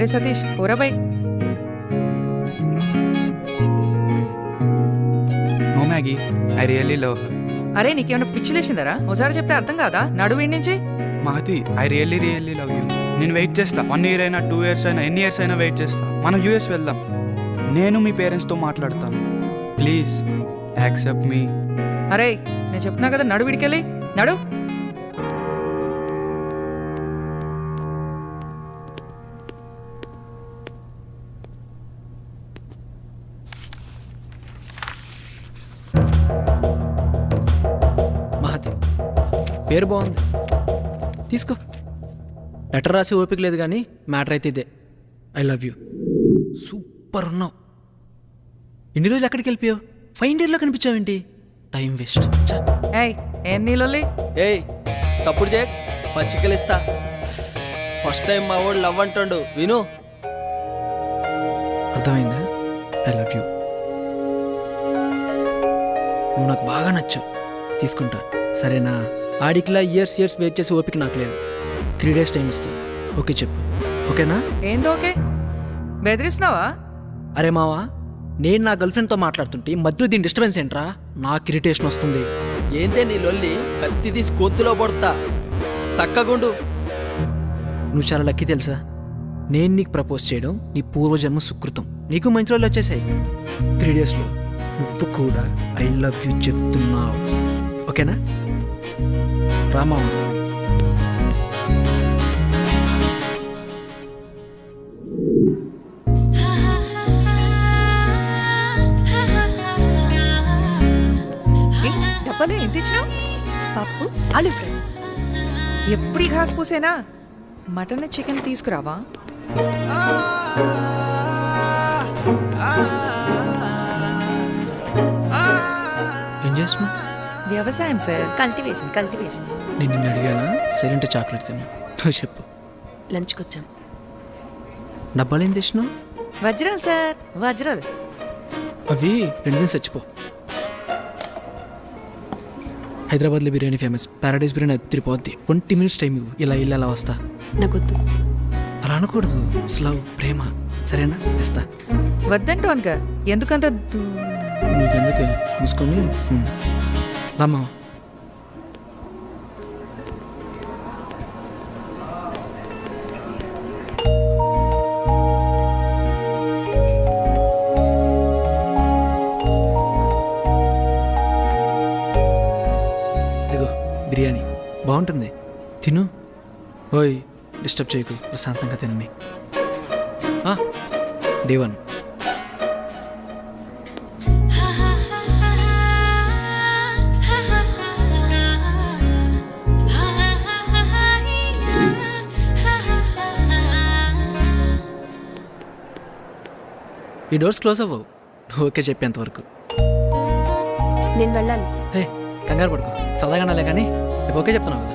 అరే Satish bye no Maggi I really love అరే నీకేమైనా పిచ్చి లేచిందరా? ఒకసారి చెప్తే అర్థం కాదా? నడువు నుంచి. మాది I really really love you. నేను వెయిట్ చేస్తా. వన్ ఇయర్ అయినా టూ ఇయర్స్ అయినా ఎన్ని ఇయర్స్ అయినా వెయిట్ చేస్తా. మనం యూఎస్ వెళ్దాం. నేను మీ పేరెంట్స్తో మాట్లాడతాను. Please accept me. అరే నేను చెప్తున్నా కదా నడు విడికెళ్ళి. నడు. పేరు బాగుంది. తీసుకో. లెటర్ రాసి ఓపిక లేదు కానీ మ్యాటర్ అయితే ఇదే. I love you. సూపర్ ఉన్నావు. ఇన్ని రోజులు ఎక్కడికి వెళ్ళిపోయావు? ఫైన్ ఇయర్లో కనిపించావేంటి టైం వేస్ట్. ఏయ్ ఏం నీళ్ళొల్లి ఏయ్ సప్పుడు చేక్ పచ్చికలిస్తా ఫస్ట్ టైం మా వాడు లవ్ అంటాడు. విను. అర్థమైందా? I love you. నువ్వు నాకు బాగా నచ్చావు తీసుకుంటా. సరేనా? ఆడికిలా ఇయర్స్ ఇయర్స్ వెయిట్ చేసి ఓపిక నాకు లేదు. త్రీ డేస్ టైం ఇస్తా. ఓకే చెప్పు. ఓకేనా ఏందో ఓకే? బెదిరిస్తున్నావా? అరే మావా నేను నా గర్ల్ ఫ్రెండ్తో మాట్లాడుతుంటే మధ్యలో దీని డిస్టర్బెన్స్ ఏంట్రా? నాకు ఇరిటేషన్ వస్తుంది. ఏందే నీ లొల్లి? కత్తి తీసి గొంతులో పడతా సక్కగుండు నువ్వు చాలా లక్కీ తెలుసా? నేను నీకు ప్రపోజ్ చేయడం నీ పూర్వజన్మ సుకృతం. నీకు మంచి రోజులు వచ్చేసాయి. త్రీ డేస్లో నువ్వు కూడా ఐ లవ్ యూ చెప్తున్నావు. ఓకేనా రామా. డబ్బాలో ఎంత ఇచ్చినావు? పప్పు ఆలు ఫ్రై. ఎప్పుడు ఘాస్ పూసేనా? మటన్ చికెన్ తీసుకురావా? ఏం చేస్తున్నావు? వ్యవసాయం సార్. Cultivation cultivation. నేను నిన్ను అడిగానా? సైలెంట్ చాక్లెట్ తిన్నా నువ్వు చెప్పు. లంచ్కి వచ్చాం డబ్బాలు ఏం తెచ్చినావు? వజ్రాలు సార్. వజ్రాలు. అవి రెండు దిన చచ్చిపో హైదరాబాద్లో బిర్యానీ ఫేమస్. ప్యారడైస్ బిర్యానీ అదిరిపోద్ది ట్వంటీ మినిట్స్ టైం ఇవ్వు. ఇలా ఇల్లు అలా వస్తా. నాకొద్దు. అలా అనకూడదు. స్లవ్ ప్రేమ. సరేనా? తెస్తా. వద్దంటూ అనక ఎందుకంత నీకెందుకు? మూసుకొని. రామ్మా ఇదిగో బిర్యానీ. బాగుంటుంది. తిను. ఓయ్ డిస్టర్బ్ చేయకు. ప్రశాంతంగా తినండి. Day one. ఈ డోర్స్ క్లోజ్ అవ్వవు. నువ్వు ఓకే చెప్పేంతవరకు నేను వెళ్ళాలి. హే కంగారు పడుకో. సరదాగా కానీ రేపు ఓకే చెప్తున్నావు కదా.